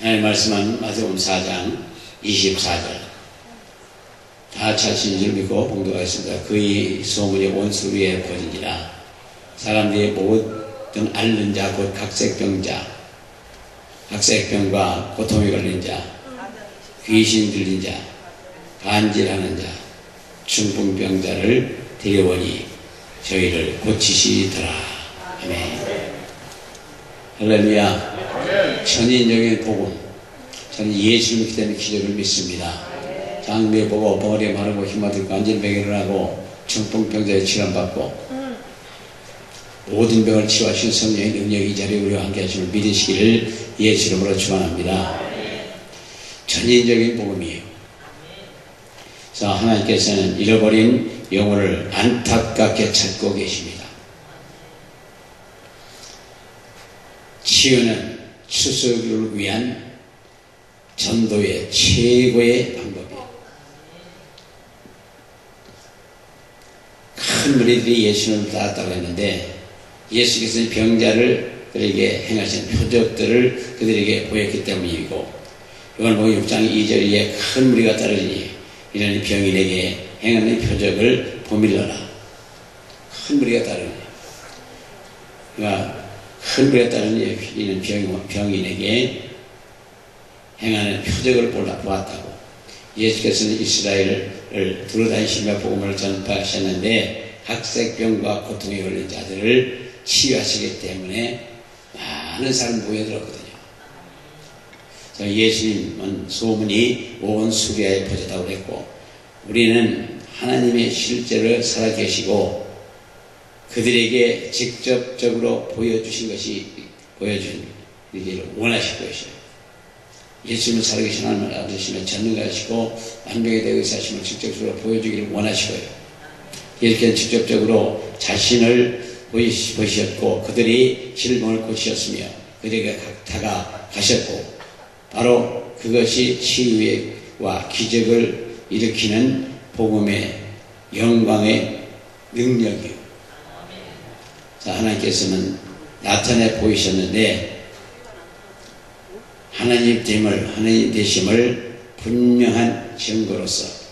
하나님 말씀은 마태복음 4장 24절. 다 차신 줄 믿고 봉독하겠습니다. 그의 소문이 온 수리에 퍼지니라 사람들이 모든 앓는 자 곧 각색병자 각색병과 고통에 걸린 자 귀신 들린 자 간질하는 자 중풍병자를 데려오니 저희를 고치시더라. 아멘. 할렐루야 천인적인 복음 저는 예수 믿기 때문에 기적을 믿습니다. 장미에 보고 벙어리에 마르고 힘마들고 안진병을 하고 중풍병자에 치료받고 모든 병을 치유하신 성령의 능력이 이 자리에 우리와 함께 하심을 믿으시기를 예수 이름으로 축원합니다. 전인적인 복음이에요. 그래서 하나님께서는 잃어버린 영혼을 안타깝게 찾고 계십니다. 치유는 추수를 위한 전도의 최고의 방법이에요. 큰 무리들이 예수님을 따랐다고 했는데 예수께서는 병자를 그들에게 행하신 표적들을 그들에게 보였기 때문이고 보면 6장 2절에 큰 무리가 따르니 이런 병인에게 행하는 표적을 보밀러라 큰 무리가 따르니 그러니까 따르니 이는 병, 병인에게 행하는 표적을 보았다고 예수께서는 이스라엘을 두루다니시며 복음을 전파하셨는데 학색병과 고통에 걸린 자들을 치유하시기 때문에 많은 사람이 모여들었거든요. 예수님은 소문이 온 수리아에 퍼졌다고 했고 우리는 하나님의 실제로 살아계시고 그들에게 직접적으로 보여주신 것이 보여준 일을 원하실 것이에요. 예수님을 살아계신 하나님을 알으시며 전능하시고 만병에 대해 의사심을 직접적으로 보여주기를 원하시고요. 이렇게 직접적으로 자신을 보이셨고 그들이 질병을 고치셨으며 그들에게 다가가셨고 바로 그것이 치유와 기적을 일으키는 복음의 영광의 능력이요. 자, 하나님께서는 나타내 보이셨는데 하나님 됨을 하나님 되심을 분명한 증거로서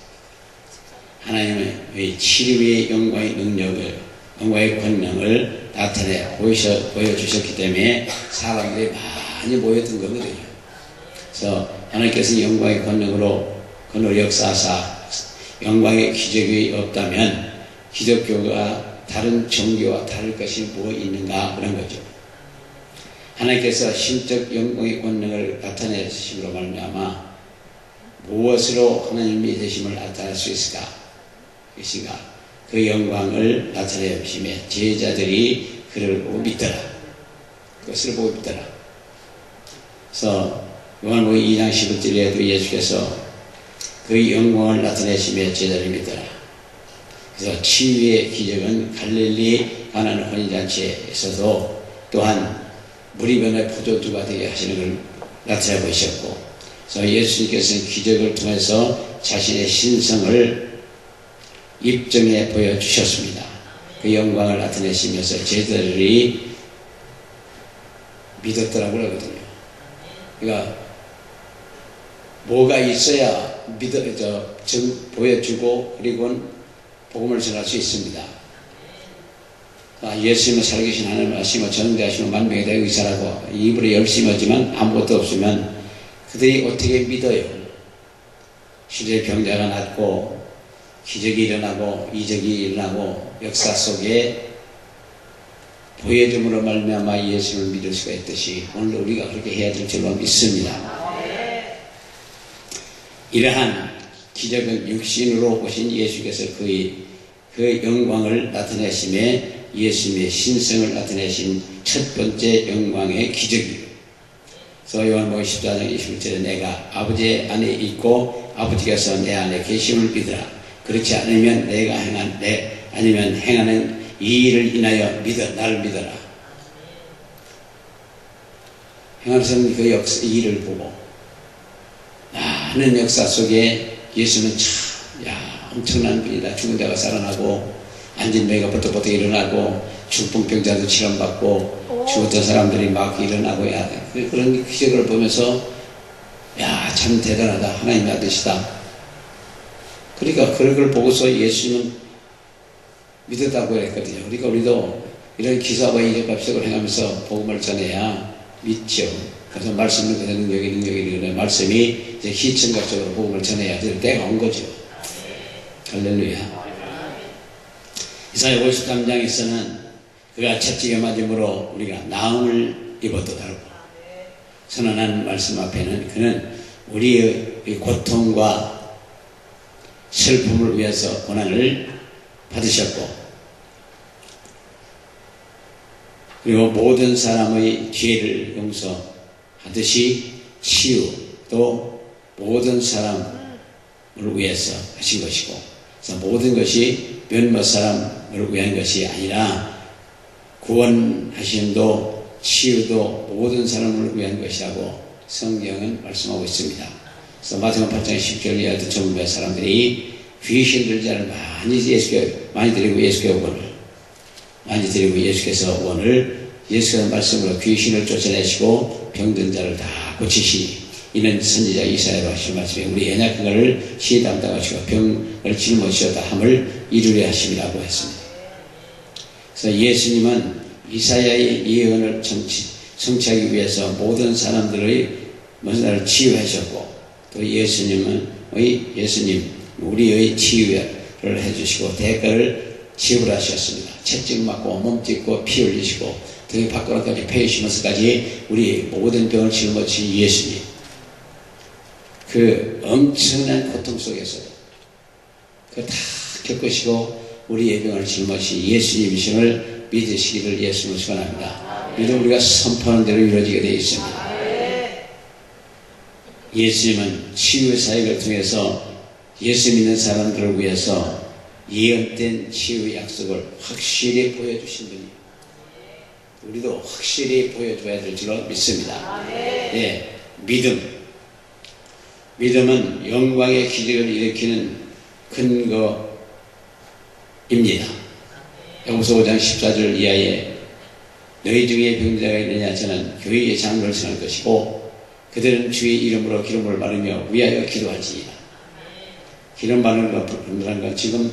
하나님의 치료의 영광의 능력을 영광의 권능을 나타내 보이셔, 보여주셨기 때문에 사람들이 많이 모였던 거거든요. 그래서 하나님께서 영광의 권능으로 그늘 역사사 영광의 기적이 없다면 기독교가 다른 종교와 다를 것이 뭐 있는가 그런 거죠. 하나님께서 신적 영광의 권능을 나타내심으로 말미암아 무엇으로 하나님이 되심을 나타낼 수 있을까? 것인가? 그 영광을 나타내 주심에 제자들이 그를 보고 믿더라. 그것을 보고 믿더라. 그래서 요한복음 2장 11절에도 예수께서 그 영광을 나타내심에 제자를 믿더라. 그래서 치유의 기적은 갈릴리 가나안 혼인잔치에서도 또한 무리변의 포도주가 되게 하시는 걸 나타내 보셨고 그래서 예수님께서는 기적을 통해서 자신의 신성을 입증해 보여주셨습니다. 그 영광을 나타내시면서 제자들이 믿었더라고 그러거든요. 그러니까 뭐가 있어야 믿어, 저, 정, 보여주고 그리고 복음을 전할 수 있습니다. 아, 예수님을 살아계신 하나님을 아시며 전대하시며 만병에 대해 의사라고 입으로 열심히 하지만 아무것도 없으면 그들이 어떻게 믿어요? 실제 병자가 낫고 기적이 일어나고 이적이 일어나고 역사 속에 보여줌으로 말미암아 예수를 믿을 수가 있듯이 오늘 우리가 그렇게 해야 될 줄로 믿습니다. 이러한 기적은 육신으로 오신 예수께서 그의 그 영광을 나타내심에 예수님의 신성을 나타내신 첫 번째 영광의 기적이에요. 그래서 요한복음 14장 21절에 내가 아버지 안에 있고 아버지께서 내 안에 계심을 믿으라. 그렇지 않으면 내가 행한 내 아니면 행하는 이 일을 인하여 믿어 나를 믿어라. 행하는 그 역사 이 일을 보고 많은 역사 속에 예수는 참, 야, 엄청난 분이다. 죽은 자가 살아나고, 앉은 배가 버떡버떡 일어나고, 중풍병자도 치료받고, 죽었던 사람들이 막 일어나고, 야, 그런 기적을 보면서 야, 참 대단하다. 하나님의 아들이다. 그러니까 그런 걸 보고서 예수님은 믿었다고 했거든요. 그러니까 우리도 이런 기사와 이적합석을 행하면서 복음을 전해야 믿죠. 그래서 말씀을 그대로 능력이 능력이 능력이 말씀이 이제 희천각적으로 복음을 전해야 될 때가 온 거죠. 할렐루야. 이사야 53장에서는 그가 채찍에 맞음으로 우리가 나음을 입어도 다르고 선언한 말씀 앞에는 그는 우리의 이 고통과 슬픔을 위해서 고난을 받으셨고 그리고 모든 사람의 죄를 용서 하듯이 치유도 모든 사람을 위해서 하신 것이고 그래서 모든 것이 몇몇 사람을 위한 것이 아니라 구원하심도 치유도 모든 사람을 위한 것이라고 성경은 말씀하고 있습니다. 그래서 마태복음 8장 10절 이하도 전부의 사람들이 귀신 들자를 많이 예수께 많이 드리고 예수께 원을 많이 드리고 예수께서 원을 예수의 말씀으로 귀신을 쫓아내시고 병든 자를 다 고치시니 이는 선지자 이사야로 하신 말씀에 우리 연약한 것을 시에 담당하시고 병을 짊어지셨다 함을 이루려 하심이라고 했습니다. 그래서 예수님은 이사야의 예언을 성취, 성취하기 위해서 모든 사람들의 먼저를 치유하셨고 또 예수님은 예수님 우리의 치유를 해주시고 대가를 지불하셨습니다. 채찍 맞고 몸 찢고 피 흘리시고 등 밖으로까지 패이시면서까지 우리 모든 병을 짊어지신 예수님 그 엄청난 고통 속에서도 그다 겪으시고 우리의 병을 짊어지신 예수님이심을 믿으시기를 예수님을 축원합니다. 믿음 우리가 선포하는 대로 이루어지게 되어 있습니다. 예수님은 치유의 사역을 통해서 예수 믿는 사람들을 위해서 예언된 치유의 약속을 확실히 보여주신 분이에요. 우리도 확실히 보여줘야 될 줄로 믿습니다. 예, 믿음. 믿음은 영광의 기적을 일으키는 근거입니다. 영서 5장 14절 이하에 너희 중에 병자가 있느냐 저는 교회의 장로를 선할 것이고 그들은 주의 이름으로 기름을 바르며 위하여 기도하지이다. 기름 바르는 건 지금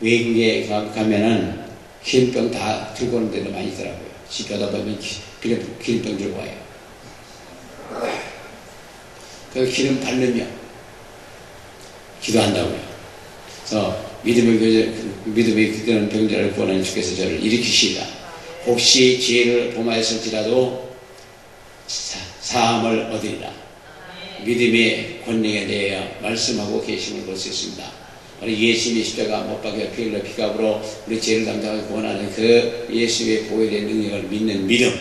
외국에 가면은 기름병 다 들고 오는 데도 많이 있더라고요. 집가다 보면 기름, 기름병 들고 와요. 그 기름 바르며 기도한다고요. 그래서 믿음의 믿음의 그들은 병자를 구원하는 주께서 저를 일으키시다. 혹시 지혜를 범하였을지라도 사함을 얻으리라. 믿음의 권능에 대하여 말씀하고 계심을 볼 수 있습니다. 예수님의 십자가 못 박혀 피 흘려 피값으로 우리 죄를 담당하고 구원하는 그 예수의 보혈의 능력을 믿는 믿음.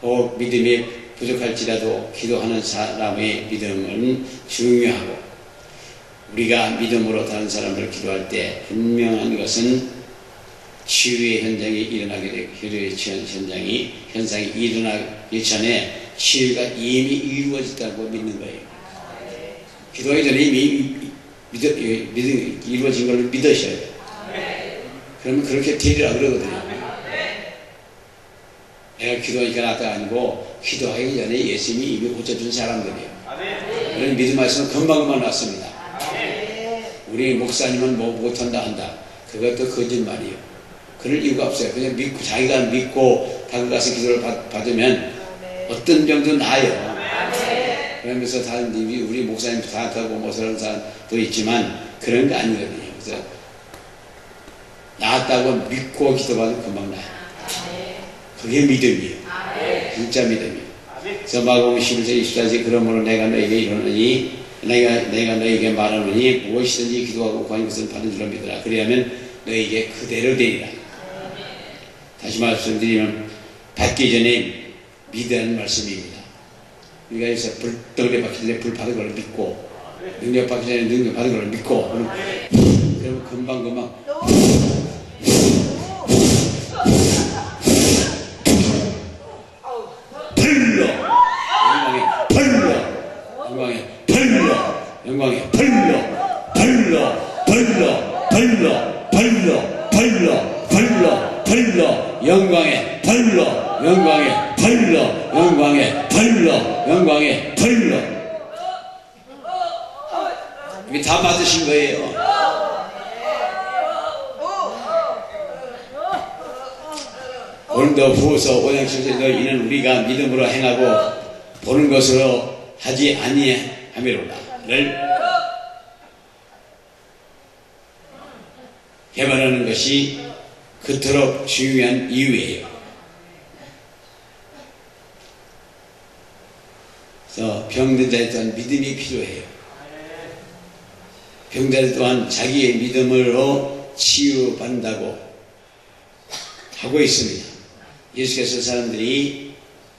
또 믿음이 부족할지라도 기도하는 사람의 믿음은 중요하고 우리가 믿음으로 다른 사람을 기도할 때 분명한 것은 치유의 현장이 일어나게 되고 치유의 현장이 현상이 일어나기 전에 치유가 이미 이루어졌다고 믿는 거예요. 기도하기 전에 이미 믿어, 믿, 이루어진 걸 믿으셔야 돼요. 그러면 그렇게 되리라 그러거든요. 내가 기도하니까 낫다 아니고 기도하기 전에 예수님이 이미 고쳐준 사람들이에요. 그런 믿음 말씀은 금방금방 났습니다. 우리 목사님은 뭐 못한다 한다. 그것도 거짓말이에요. 그럴 이유가 없어요. 그냥 믿고 자기가 믿고 다가가서 기도를 받, 받으면 어떤 병도 나아요. 그러면서 다른 님이 우리 목사님 다하고 뭐 그런 사람도 있지만 그런 거 아니거든요. 그래서 나았다고 믿고 기도받으면 금방 나요. 그게 믿음이에요. 진짜 믿음이에요. 그래서 마가복음 11절 24절 그러므로 내가 너에게 이르노니 내가 내가 너에게 말하노니 무엇이든지 기도하고 구하는 것을 받은 줄로 믿으라. 그리하면 너에게 그대로 되리라. 다시 말씀드리면 받기 전에 믿으라는 말씀입니다. 우리가 여기서 불, 덩어리 박힐 때불 받은 걸 믿고 능력 받기 전에 능력 받은 걸 믿고 그러면 금방 금방. 벌려 영광에 벌려 영광에 벌려 영광에 벌려 벌려 벌려 벌려 벌려 벌려 벌려 벌려 영광에 벌려 영광에 벌려 영광에 영광의 벌로 이게 다 받으신 거예요. 오늘도 5장 7절에도 이는 우리가 믿음으로 행하고 보는 것으로 하지 아니함이로다를 개발하는 것이 그토록 중요한 이유예요. 그래서 병든 자에 또한 믿음이 필요해요. 병자들 또한 자기의 믿음으로 치유받는다고 하고 있습니다. 예수께서 사람들이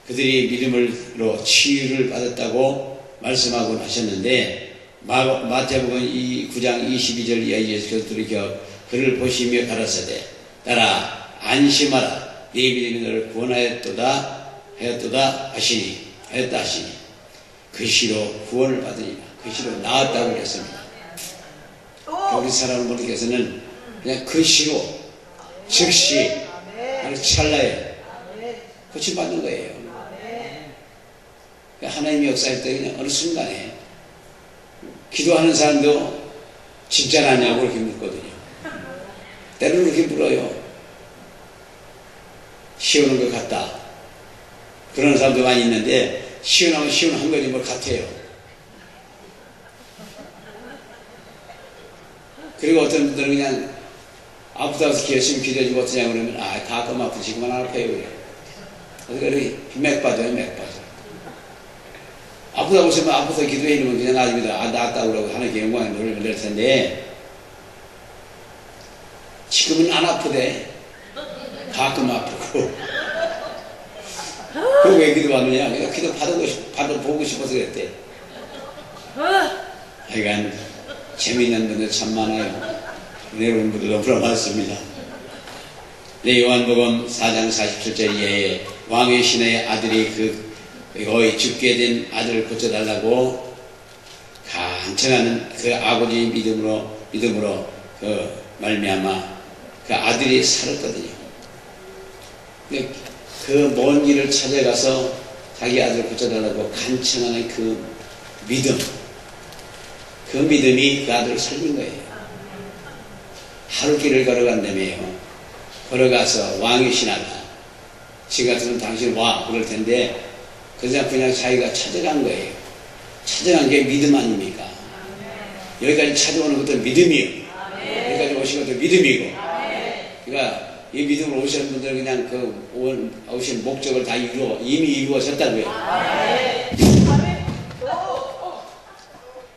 그들이 믿음으로 치유를 받았다고 말씀하고 하셨는데 마, 마태복음 9장 22절 이하 예수께서 돌이켜 그를 보시며 가라사대 따라 안심하라 네 믿음이 너를 구원하였도다 하였도다 하시니 하였다 하시니 그 시로 구원을 받으니라. 그 시로 나았다고 그랬습니다. 우리 사람 분께서는 그냥 그 시로 즉시 아니 찰나에 고침받는 거예요. 그러니까 하나님의 역사할 때 그냥 어느 순간에 기도하는 사람도 진짜라냐고 그렇게 묻거든요. 때로는 그렇게 물어요. 시원한 것 같다. 그런 사람도 많이 있는데 시원하면 시원한 거지 뭘 같아요. 그리고 어떤 분들은 그냥 아프다고 해서 열심히 기도해주고 어떠냐 그러면 아 가끔 아프지만 안 아파요 그래 그래서 맥 빠져요 맥 빠져 아프다고 해서 아파서 기도해 이러면 그냥 나중에 아 낫다고 그러고 하나님께 영광에 노를 낼 텐데 지금은 안 아프대. 가끔 아프고 그거 왜 기도하느냐 내가 기도 받고 싶, 받아 보고 싶어서 그랬대 하여간 재미있는 분들 참 많아요. 내려온 분들 너무나 많습니다. 네, 요한복음 4장 47절 이하에 왕의 신의 아들이 그 거의 죽게 된 아들을 고쳐달라고 간청하는 그 아버지 믿음으로 믿음으로 그 말미암아 그 아들이 살았거든요. 그 먼 길을 찾아가서 자기 아들을 고쳐달라고 간청하는 그 믿음 그 믿음이 그 아들을 살린 거예요. 하루 길을 걸어간다며요. 걸어가서 신하다. 지금 같으면 당신 와 그럴 텐데 그냥 그냥 자기가 찾아간 거예요. 찾아간 게 믿음 아닙니까? 여기까지 찾아오는 것도 믿음이요. 여기까지 오신 것도 믿음이고. 그러니까 이 믿음으로 오시는 분들은 그냥 그 오신 목적을 다 이루어 이미 이루어졌다고요.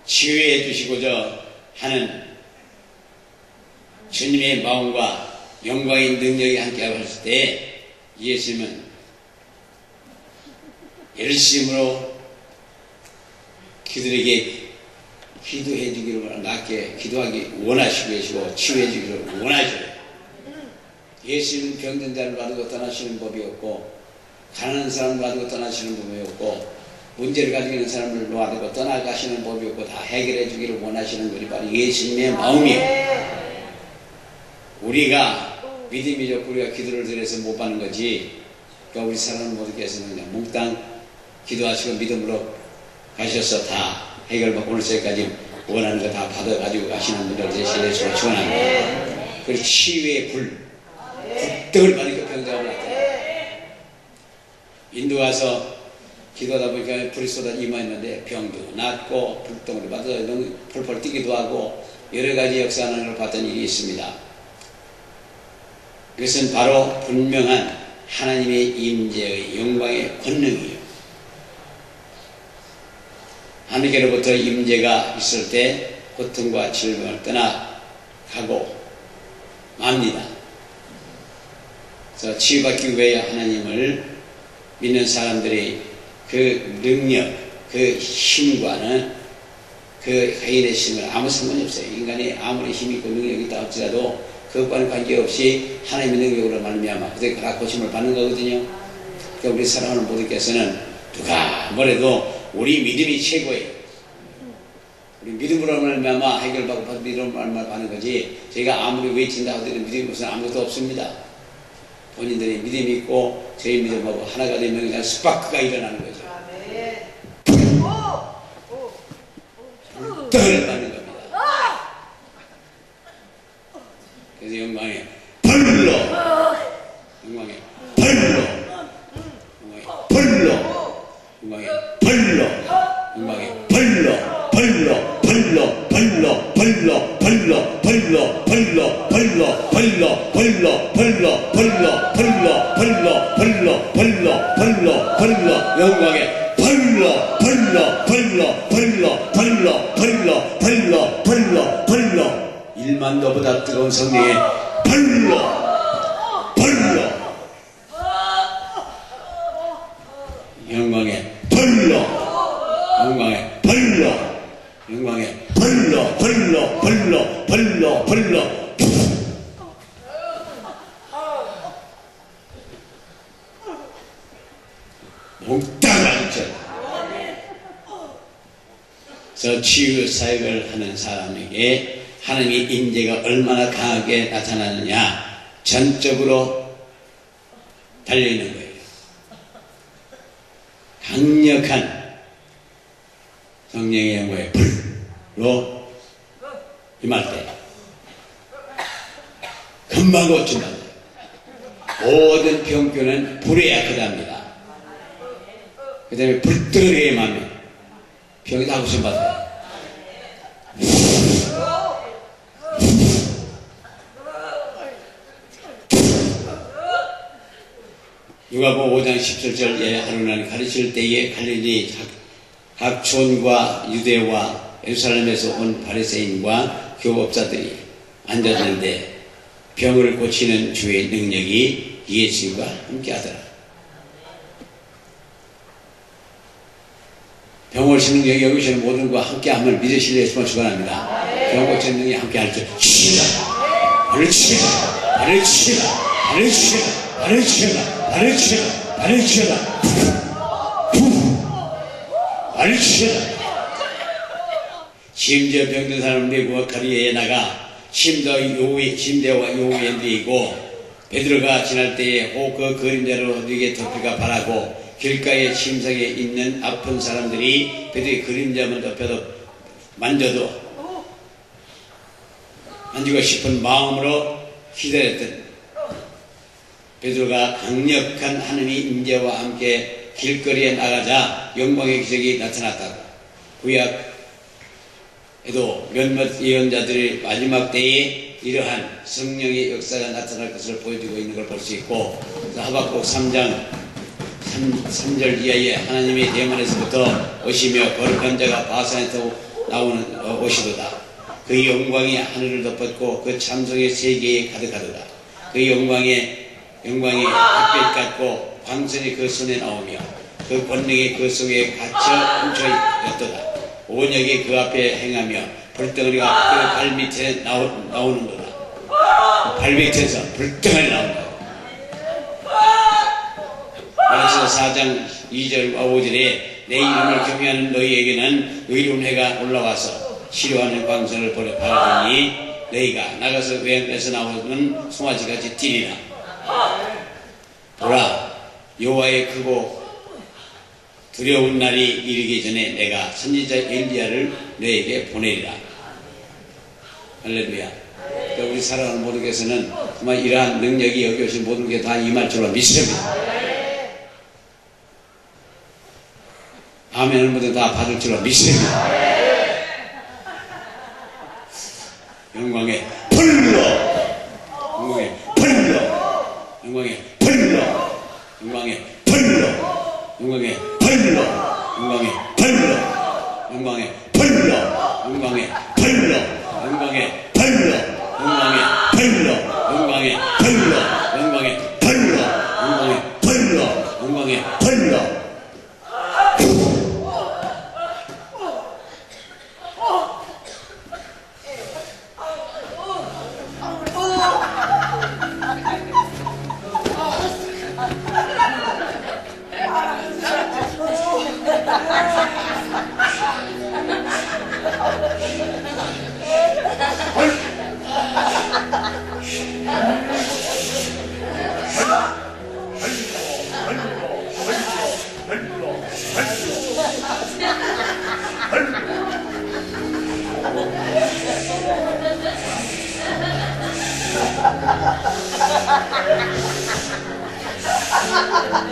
치유해 주시고자 하는 주님의 마음과 영광의 능력이 함께 하실 때 예수님은 열심으로 그들에게 기도해 주기를 낫게 기도하기 원하시고 계시고 치유해 주기를 원하시고 예수님은 병든 자를 받고 떠나시는 법이 없고 가난한 사람을 받고 떠나시는 법이 없고 문제를 가지고 있는 사람을 놓아두고 떠나가시는 법이 없고 다 해결해 주기를 원하시는 것이 바로 예수님의 마음이에요. 우리가 믿음이 좋고 우리가 기도를 드려서 못 받는 거지. 그러니까 우리 사람 모두께서는 그냥 몽땅 기도하시고 믿음으로 가셔서 다 해결받고 오늘 새까지 원하는 거 다 받아가지고 가시는 분들 되시길 축원합니다. 그리고 치유의 불, 불떡을 받으니까 병자가 나타나. 인도 와서 기도하다 보니까 불이 쏟아 임하였는데 병도 낫고 불덩어리 받아 펄펄 뛰기도 하고 여러 가지 역사하는 걸 봤던 일이 있습니다. 그것은 바로 분명한 하나님의 임재의 영광의 권능이에요. 하나님께로부터 임재가 있을 때 고통과 질병을 떠나가고 맙니다. 그래서 치유받기 위해 하나님을 믿는 사람들이 그 능력, 그 힘과는 그 하인의 힘을 아무 상관이 없어요. 인간이 아무리 힘이 있고 능력이 있다 할지라도 그것과는 관계없이 하나님의 능력으로 말미암아 그때 다 고침을 받는 거거든요. 그러니까 우리 사랑하는 모두께서는 누가 뭐래도 우리 믿음이 최고예요. 우리 믿음으로 말미암아 해결받고 믿음으로 말미암아 하는 거지 제가 아무리 외친다 하더라도 믿음이 무슨 아무것도 없습니다. 본인들이 믿음이 있고 저희 믿음하고 하나가 되면 그냥 스파크가 일어나는 거죠. 영광에 벌로 벌로 벌로 벌로 벌로 벌로 벌로 벌로 벌로 일만도보다 뜨거운 성령의 벌로 벌로 영광의 벌로 영광의 벌로 영광의 벌로 벌로 벌로 벌로 벌로 몽땅 죠 저 치유 사역을 하는 사람에게 하나님의 인재가 얼마나 강하게 나타나느냐 전적으로 달려있는 거예요. 강력한 성령의 영광의 불로 임할 때 금방 고친다. 모든 병균은 불에 약하답니다. 그 다음에 불뜨거리게 임하면 병이 다 고쳐받아요. 누가복음 5장 17절에 하루는 가르칠 때에 갈릴리 각- 각촌과 유대와 예루살렘에서 온 바리새인과 교법자들이 앉았는데 병을 고치는 주의 능력이 예수님과 함께하더라. 병을 고치는 능력이 여기 계시는 모든 것과 함께함을 믿으실래 예수만 축원합니다. 병 고치는 능력이 함께할 줄 치라. 발을 치라. 발을 치라. 발을 치라. 발을 치라. 발을 치라. 발을 치라. 발을 치라. 심지어 병든 사람을 내고 거리에 나가 심더 요위, 심대와 요위에 누이고 베드로가 지날 때에 혹그 그림자로 누게 덮이가 바라고 길가에 침상에 있는 아픈 사람들이 베드로의 그림자만 덮여도 만져도 만지고 싶은 마음으로 기다렸던 베드로가 강력한 하느님의 인재와 함께 길거리에 나가자 영광의 기적이 나타났다고. 구약 에도 몇몇 예언자들이 마지막 때에 이러한 성령의 역사가 나타날 것을 보여주고 있는 걸 볼 수 있고 하박국 3장 3, 절 이하에 하나님의 대만에서부터 오시며 거룩한 자가 바산에서 나오는 어, 오시도다. 그 영광이 하늘을 덮었고 그 참석의 세계에 가득하도다. 그 영광의 영광이 햇빛 같고 광선이 그 손에 나오며 그 권능이 그 속에 갇혀 훔쳐 있도다 온역이 그 앞에 행하며 불덩어리가 그 발 밑에 나오, 나오는 거다. 그발 밑에서 불덩어리 나온다. 그래서 4장 2절과 5절에 내 이름을 경외하는 너희에게는 의로운 해가 올라와서 치료하는 광선을 보려 바라더니 너희가 나가서 외양에서 나오는 송아지같이 뛰리라. 보라 여호와의 크고 두려운 날이 이르기 전에 내가 선지자 엘리야를 너에게 보내리라. 할렐루야. 그러니까 우리 사랑하는 모든 교회에서는 정말 이러한 능력이 여기 오신 모든 게 다 임할 줄로 믿습니다. 아멘을 모두 다 받을 줄로 믿습니다. 영광의 Ha ha ha!